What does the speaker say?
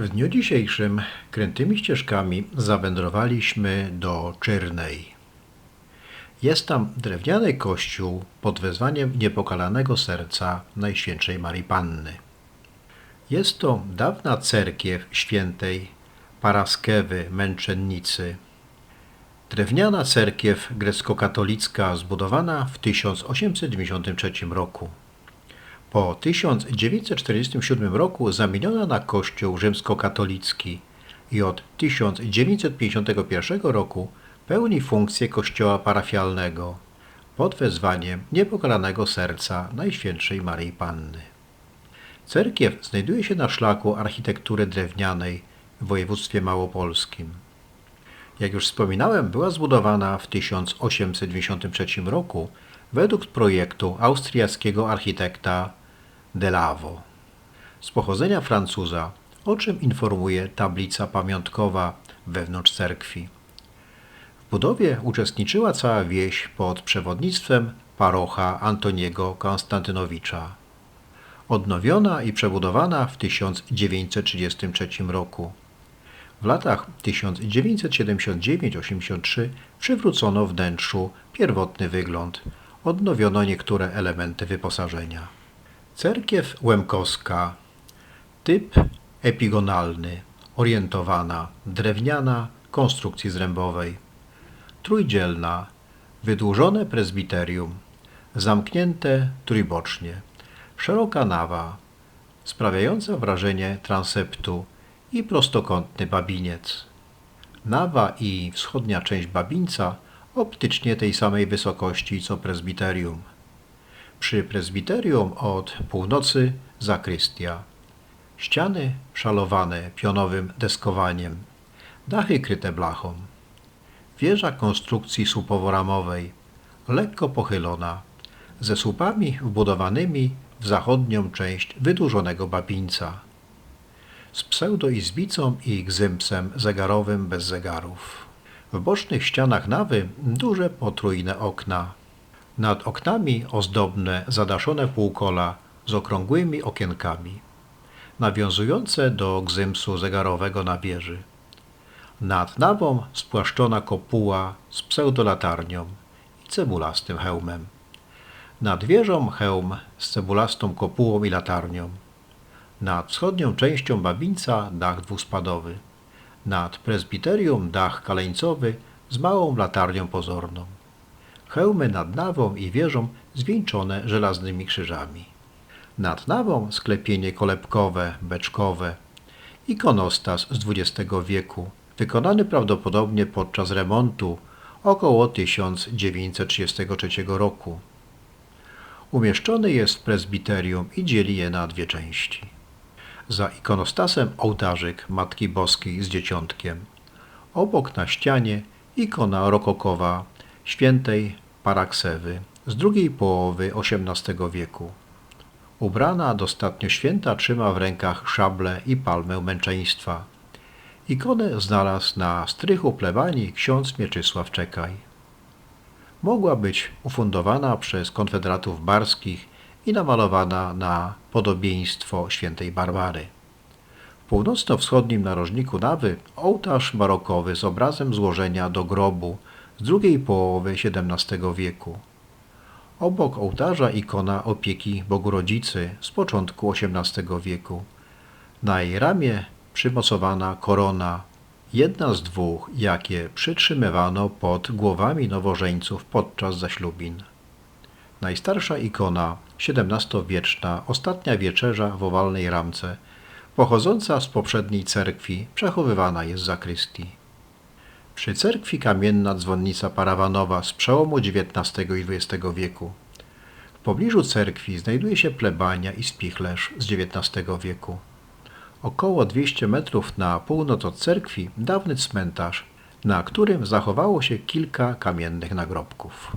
W dniu dzisiejszym krętymi ścieżkami zawędrowaliśmy do Czyrnej. Jest tam drewniany kościół pod wezwaniem niepokalanego serca Najświętszej Marii Panny. Jest to dawna cerkiew świętej Paraskewy Męczennicy. Drewniana cerkiew grecko-katolicka zbudowana w 1893 roku. Po 1947 roku zamieniona na kościół rzymskokatolicki i od 1951 roku pełni funkcję kościoła parafialnego pod wezwaniem niepokalanego serca Najświętszej Maryi Panny. Cerkiew znajduje się na szlaku architektury drewnianej w województwie małopolskim. Jak już wspominałem, była zbudowana w 1893 roku według projektu austriackiego architekta Delavo. Z pochodzenia Francuza, o czym informuje tablica pamiątkowa wewnątrz cerkwi. W budowie uczestniczyła cała wieś pod przewodnictwem parocha Antoniego Konstantynowicza. Odnowiona i przebudowana w 1933 roku. W latach 1979-83 przywrócono wnętrzu pierwotny wygląd. Odnowiono niektóre elementy wyposażenia. Cerkiew Łemkowska. Typ epigonalny. Orientowana. Drewniana. Konstrukcji zrębowej. Trójdzielna. Wydłużone prezbiterium. Zamknięte trójbocznie. Szeroka nawa. Sprawiająca wrażenie transeptu i prostokątny babiniec. Nawa i wschodnia część babińca optycznie tej samej wysokości co prezbiterium. Przy prezbiterium od północy zakrystia. Ściany szalowane pionowym deskowaniem. Dachy kryte blachą. Wieża konstrukcji słupowo-ramowej, lekko pochylona, ze słupami wbudowanymi w zachodnią część wydłużonego babińca z pseudoizbicą i gzympsem zegarowym bez zegarów. W bocznych ścianach nawy duże potrójne okna. Nad oknami ozdobne, zadaszone półkola z okrągłymi okienkami, nawiązujące do gzymsu zegarowego na wieży. Nad nawą spłaszczona kopuła z pseudolatarnią i cebulastym hełmem. Nad wieżą hełm z cebulastą kopułą i latarnią. Nad wschodnią częścią babińca dach dwuspadowy. Nad prezbiterium dach kaleńcowy z małą latarnią pozorną. Hełmy nad nawą i wieżą zwieńczone żelaznymi krzyżami. Nad nawą sklepienie kolebkowe, beczkowe. Ikonostas z XX wieku, wykonany prawdopodobnie podczas remontu około 1933 roku. Umieszczony jest w prezbiterium i dzieli je na dwie części. Za ikonostasem ołtarzyk Matki Boskiej z Dzieciątkiem. Obok na ścianie ikona rokokowa świętej Paraksewy z drugiej połowy XVIII wieku. Ubrana dostatnio święta trzyma w rękach szable i palmę męczeństwa. Ikonę znalazł na strychu plebanii ksiądz Mieczysław Czekaj. Mogła być ufundowana przez konfederatów barskich i namalowana na podobieństwo świętej Barbary. W północno-wschodnim narożniku nawy ołtarz barokowy z obrazem złożenia do grobu z drugiej połowy XVII wieku. Obok ołtarza ikona opieki Bogu Rodzicy z początku XVIII wieku. Na jej ramię przymocowana korona, jedna z dwóch, jakie przytrzymywano pod głowami nowożeńców podczas zaślubin. Najstarsza ikona, XVII-wieczna, ostatnia wieczerza w owalnej ramce, pochodząca z poprzedniej cerkwi, przechowywana jest w zakrystii. Przy cerkwi kamienna dzwonnica parawanowa z przełomu XIX i XX wieku. W pobliżu cerkwi znajduje się plebania i spichlerz z XIX wieku. Około 200 metrów na północ od cerkwi dawny cmentarz, na którym zachowało się kilka kamiennych nagrobków.